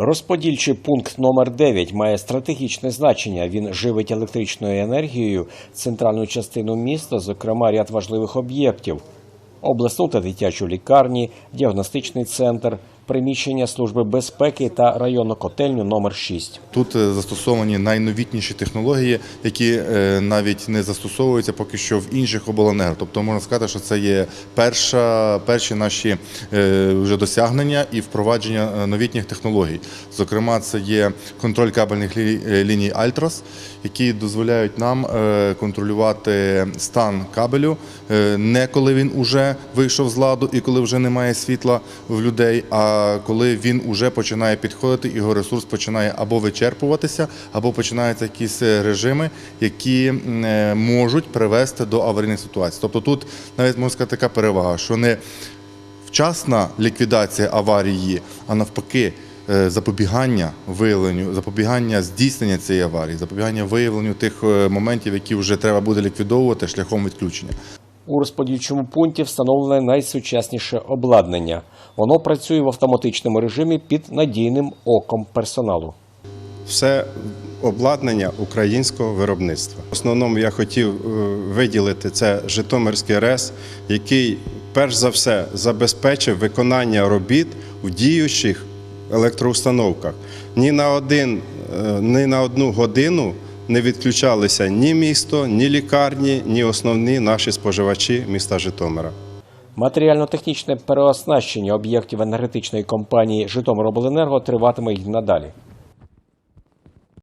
Розподільчий пункт номер 9 має стратегічне значення. Він живить електричною енергією центральну частину міста, зокрема ряд важливих об'єктів: обласну та дитячу лікарні, діагностичний центр, приміщення служби безпеки та районну котельню номер 6. Тут е, застосовані найновітніші технології, які е, навіть не застосовуються поки що в інших обленерго. Тобто можна сказати, що це є перша, перші наші е, вже досягнення і впровадження новітніх технологій. Зокрема, це є контроль кабельних лі- ліній Альтрас, які дозволяють нам контролювати стан кабелю не коли він уже вийшов з ладу і коли вже немає світла в людей, а коли він уже починає підходити, його ресурс починає або вичерпуватися, або починаються якісь е, режими, які е, можуть привести до аварійних ситуацій. Тобто тут навіть можна сказати така перевага, що не вчасна ліквідація аварії, а навпаки. е, Запобігання виявленню, запобігання здійснення цієї аварії, запобігання виявленню тих моментів, які вже треба буде ліквідовувати шляхом відключення. У розподільчому пункті встановлене найсучасніше обладнання. Воно працює в автоматичному режимі під надійним оком персоналу. все обладнання українського виробництва. В основному я хотів е, виділити це Житомирський РЕС, який перш за все забезпечив виконання робіт в діючих електроустановках. Ні на один, е, ні на одну годину не відключалися ні місто, ні лікарні, ні основні наші споживачі міста Житомира. Матеріально-технічне переоснащення об'єктів енергетичної компанії Житомиробленерго триватиме й надалі.